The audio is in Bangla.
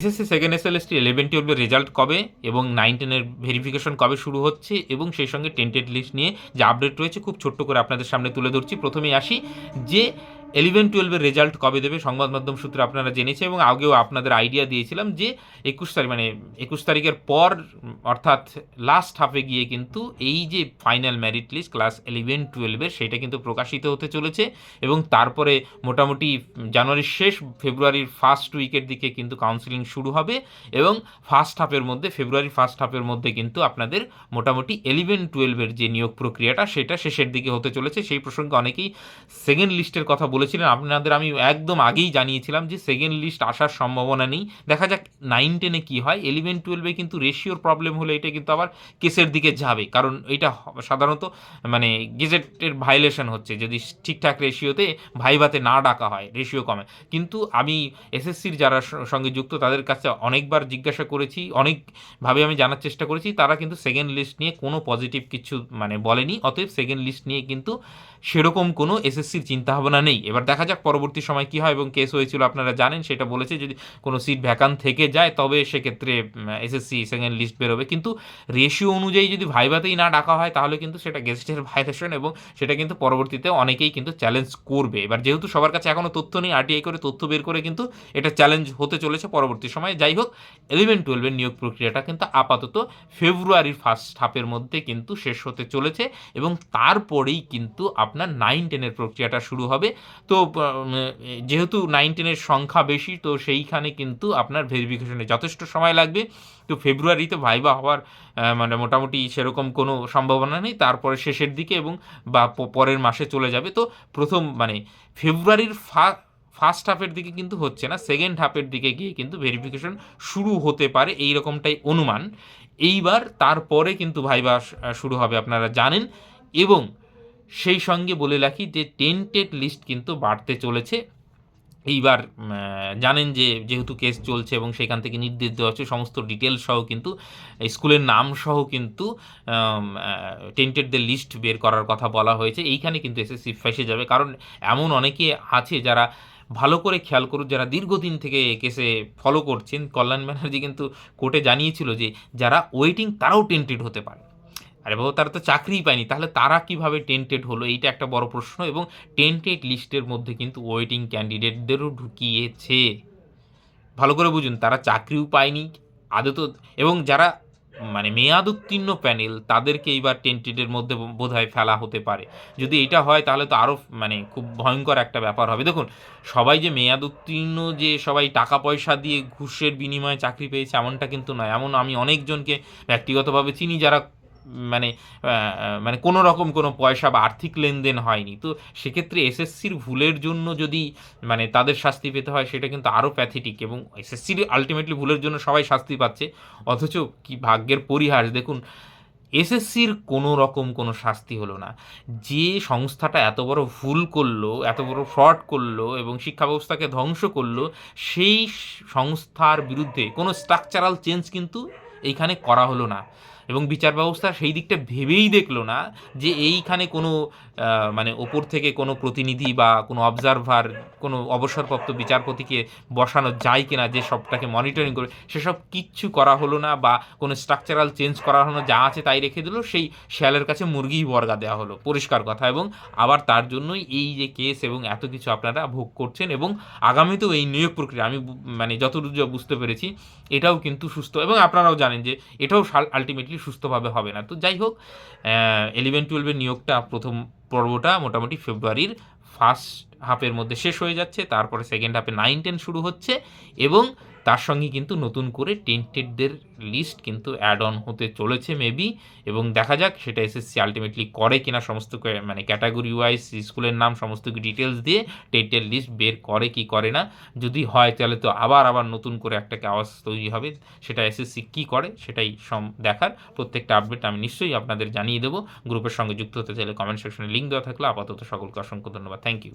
এসএসসি সেকেন্ড এসএলএসটি ইলেভেন টুয়েলভের রেজাল্ট কবে এবং নাইন টেনের ভেরিফিকেশন কবে শুরু হচ্ছে এবং সেই সঙ্গে টেন্টেড লিস্ট নিয়ে যে আপডেট রয়েছে, খুব ছোট্ট করে আপনাদের সামনে তুলে ধরছি। প্রথমেই আসি যে ইলেভেন টুয়েলভের রেজাল্ট কবে দেবে? সংবাদ মাধ্যম সূত্রে আপনারা জেনেছে এবং আগেও আপনাদের আইডিয়া দিয়েছিলাম যে একুশ তারিখ মানে একুশ তারিখের পর, অর্থাৎ লাস্ট হাফে গিয়ে কিন্তু এই যে final merit list class eleven টুয়েলভের সেটা কিন্তু প্রকাশিত হতে চলেছে এবং তারপরে মোটামুটি জানুয়ারির শেষ, ফেব্রুয়ারির ফার্স্ট উইকের দিকে কিন্তু কাউন্সিলিং শুরু হবে এবং ফার্স্ট হাফের মধ্যে ফেব্রুয়ারি ফার্স্ট হাফের মধ্যে কিন্তু আপনাদের মোটামুটি ইলেভেন টুয়েলভের যে নিয়োগ প্রক্রিয়াটা, সেটা শেষের দিকে হতে চলেছে। সেই প্রসঙ্গে অনেকেই সেকেন্ড লিস্টের কথা বলেছিলেন, আপনাদের আমি একদম আগেই জানিয়েছিলাম যে সেকেন্ড লিস্ট আসার সম্ভাবনা নেই। দেখা যাক নাইন টেনে কী হয়। ইলেভেন টুয়েলভে কিন্তু রেশিওর প্রবলেম হলে এটা কিন্তু আবার কেসের দিকে যাবে। কারণ এটা সাধারণত মানে গেজেটের ভাইলেশন হচ্ছে। যদি ঠিকঠাক রেশিওতে ভাইভাতে না ডাকা হয় রেশিও কমে। কিন্তু আমি এসএসসির যারা সঙ্গে যুক্ত, তাদের কাছে অনেকবার জিজ্ঞাসা করেছি, অনেকভাবে আমি জানার চেষ্টা করেছি। তারা কিন্তু সেকেন্ড লিস্ট নিয়ে কোনো পজিটিভ কিছু মানে বলেনি। অতএব সেকেন্ড লিস্ট নিয়ে কিন্তু সেরকম কোনো এসএসসির চিন্তাভাবনা নেই। এবার দেখা যাক পরবর্তী সময় কী হয় এবং কেস হয়েছিল, আপনারা জানেন, সেটা বলেছে যদি কোনো সিট ভ্যাকান থেকে যায়, তবে সেক্ষেত্রে এসএসসি সেকেন্ড লিস্ট বেরোবে। কিন্তু রেশিও অনুযায়ী যদি ভাইভাতেই না ডাকা হয়, তাহলে কিন্তু সেটা গেস্টের ভাইলেশন এবং সেটা কিন্তু পরবর্তীতে অনেকেই কিন্তু চ্যালেঞ্জ করবে। এবার যেহেতু সবার কাছে এখনও তথ্য নেই আরটিআই করে তথ্য বের করে কিন্তু এটা চ্যালেঞ্জ হতে চলেছে পরবর্তী সময়ে। যাই হোক ইলেভেন টুয়েলভের নিয়োগ প্রক্রিয়াটা কিন্তু আপাতত ফেব্রুয়ারির ফার্স্ট হাফের মধ্যে কিন্তু শেষ হতে চলেছে এবং তারপরেই কিন্তু আপনার নাইন টেনের প্রক্রিয়াটা শুরু হবে। তো যেহেতু নাইন টেনের সংখ্যা বেশি, তো সেইখানে কিন্তু আপনার ভেরিফিকেশনে যথেষ্ট সময় লাগবে। তো ফেব্রুয়ারিতে ভাইবা হওয়ার মানে মোটামুটি সেরকম কোনো সম্ভাবনা নেই। তারপরে শেষের দিকে এবং বা পরের মাসে চলে যাবে। তো প্রথম মানে ফেব্রুয়ারির ফা ফার্স্ট হাফের দিকে কিন্তু হচ্ছে না সেকেন্ড হাফের দিকে গিয়ে কিন্তু ভেরিফিকেশন শুরু হতে পারে এই রকমটাই অনুমান। এইবার তারপরে কিন্তু ভাইবা শুরু হবে, আপনারা জানেন। এবং সেই সঙ্গে বলে রাখি যে টেন্টেড লিস্ট কিন্তু বাড়তে চলেছে। এইবার জানেন যে যেহেতু কেস চলছে এবং সেখান থেকে নির্দেশ দেওয়া হচ্ছে, সমস্ত ডিটেলস সহ কিন্তু স্কুলের নাম সহ কিন্তু টেন্টেডদের লিস্ট বের করার কথা বলা হয়েছে। এইখানে কিন্তু এসএসসি ফেসে যাবে। কারণ এমন অনেকে আছে যারা ভালো করে খেয়াল করুন যারা দীর্ঘদিন থেকে কেসে ফলো করছেন। কল্যাণ ব্যানার্জি কিন্তু কোর্টে জানিয়েছিল যে যারা ওয়েটিং তারাও টেন্টেড হতে পারে। আরে বাবু, তারা তো চাকরিই পায়নি। তাহলে তারা কীভাবে টেন্টেড হলো? এইটা একটা বড় প্রশ্ন এবং টেন্টেড লিস্টের মধ্যে কিন্তু ওয়েটিং ক্যান্ডিডেটদেরও ঢুকিয়েছে। ভালো করে বুঝুন, তারা চাকরিও পায়নি আদত এবং যারা মানে মেয়াদ উত্তীর্ণ প্যানেল তাদেরকে এইবার টেন্টেডের মধ্যে বোধ হয় ফেলা হতে পারে। যদি এটা হয়, তাহলে তো আরও মানে খুব ভয়ঙ্কর একটা ব্যাপার হবে। দেখুন, সবাই যে মেয়াদ উত্তীর্ণ, যে সবাই টাকা পয়সা দিয়ে ঘুষের বিনিময়ে চাকরি পেয়েছে, এমনটা কিন্তু নয়। এমন আমি অনেকজনকে ব্যক্তিগতভাবে চিনি যারা মানে মানে কোনো রকম কোনো পয়সা বা আর্থিক লেনদেন হয়নি। তো সেক্ষেত্রে এসএসসির ভুলের জন্য যদি মানে তাদের শাস্তি পেতে হয়, সেটা কিন্তু আরও প্যাথেটিক এবং এসএসসির আলটিমেটলি ভুলের জন্য সবাই শাস্তি পাচ্ছে। অথচ কি ভাগ্যের পরিহাস, দেখুন, এসএসসির কোনো রকম কোনো শাস্তি হলো না। যে সংস্থাটা এত বড় ভুল করল, এত বড় ফ্রড করল এবং শিক্ষা ব্যবস্থাকে ধ্বংস করল, সেই সংস্থার বিরুদ্ধে কোনো স্ট্রাকচারাল চেঞ্জ কিন্তু এইখানে করা হলো না। এবং বিচার ব্যবস্থা সেই দিকটা ভেবেই দেখল না যে এইখানে কোনো মানে ওপর থেকে কোনো প্রতিনিধি বা কোনো অবজারভার কোনো অবসরপ্রাপ্ত বিচারপতিকে বসানো যায় কিনা, যে সবটাকে মনিটরিং করে, সেসব কিচ্ছু করা হলো না বা কোনো স্ট্রাকচারাল চেঞ্জ করা হলো না, যা আছে তাই রেখে দিল, সেই শিয়ালের কাছে মুরগিই বর্গা দেওয়া হলো। পরিষ্কার কথা। এবং আবার তার জন্যই এই যে কেস এবং এত কিছু আপনারা ভোগ করছেন এবং আগামীতেও এই নিয়োগ প্রক্রিয়া, আমি মানে যতদূর বুঝতে পেরেছি, এটাও কিন্তু সুস্থ। এবং আপনারাও জানেন যে এটাও আলটিমেটলি সুস্থভাবে হবে না। তো যাই হোক ইলেভেন টুয়েলভের নিয়োগটা প্রথম পর্বটা মোটামুটি ফেব্রুয়ারির ফার্স্ট হাফের মধ্যে শেষ হয়ে যাচ্ছে, তারপরে সেকেন্ড হাফে নাইন টেন শুরু হচ্ছে এবং তার সঙ্গে কিন্তু নতুন করে টেন্টেডদের লিস্ট কিন্তু অ্যাড অন হতে চলেছে মেবি এবং দেখা যাক সেটা এসএসসি আলটিমেটলি করে কিনা সমস্ত মানে ক্যাটাগরি ওয়াইজ স্কুলের নাম, সমস্ত কি ডিটেলস দিয়ে টেন্টের লিস্ট বের করে কি করে না। যদি হয় তাহলে তো আবার আবার নতুন করে একটা আওয়াজ তৈরি হবে, সেটা এসএসসি কী করে সেটাই সম, দেখার প্রত্যেকটা আপডেট আমি নিশ্চয়ই আপনাদের জানিয়ে দেবো। গ্রুপের সঙ্গে যুক্ত হতে চাইলে কমেন্ট সেকশনে লিঙ্ক দেওয়া থাকলে। আপাতত সকলকে অসংখ্য ধন্যবাদ। Thank you